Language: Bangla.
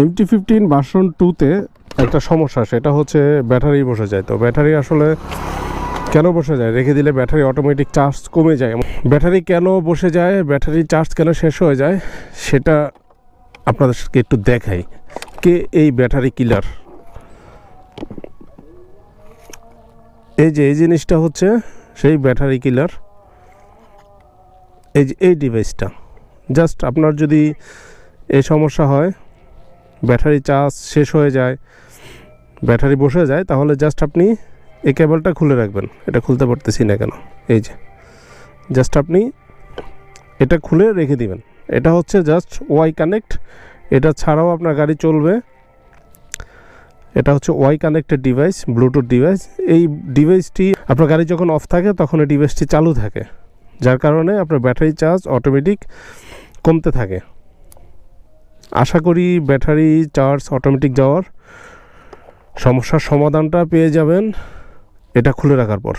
এমটি ফিফটিন ভার্সন টুতে একটা সমস্যা সেটা হচ্ছে ব্যাটারি বসে যায়। তো ব্যাটারি আসলে কেন বসে যায়? রেখে দিলে ব্যাটারি অটোমেটিক চার্জ কমে যায়। ব্যাটারি কেন বসে যায়? ব্যাটারি চার্জ কেন শেষ হয়ে যায়? সেটা আপনাদেরকে একটু দেখাই। কে এই ব্যাটারি কিলার এই যে, এই জিনিসটা হচ্ছে সেই ব্যাটারি কিলার এই যে, এই ডিভাইসটা জাস্ট আপনার যদি এই সমস্যা হয় ব্যাটারি চার্জ শেষ হয়ে যায়, ব্যাটারি বসে যায়, তাহলে জাস্ট আপনি এই কেবলটা খুলে রাখবেন। এটা খুলতে পারতেছি না কেন? এই যে জাস্ট আপনি এটা খুলে রেখে দিবেন। এটা হচ্ছে জাস্ট ওয়াই কানেক্ট এটা ছাড়াও আপনার গাড়ি চলবে। এটা হচ্ছে ওয়াই কানেক্টেড ডিভাইস ব্লুটুথ ডিভাইস এই ডিভাইসটি আপনার গাড়ি যখন অফ থাকে, তখন এই ডিভাইসটি চালু থাকে। যার কারণে আপনার ব্যাটারি চার্জ অটোমেটিক কমতে থাকে। আশা করি ব্যাটারি চার্জ অটোমেটিক যাওয়ার সমস্যার সমাধানটা পেয়ে যাবেন। এটা খুলে রাখার পর।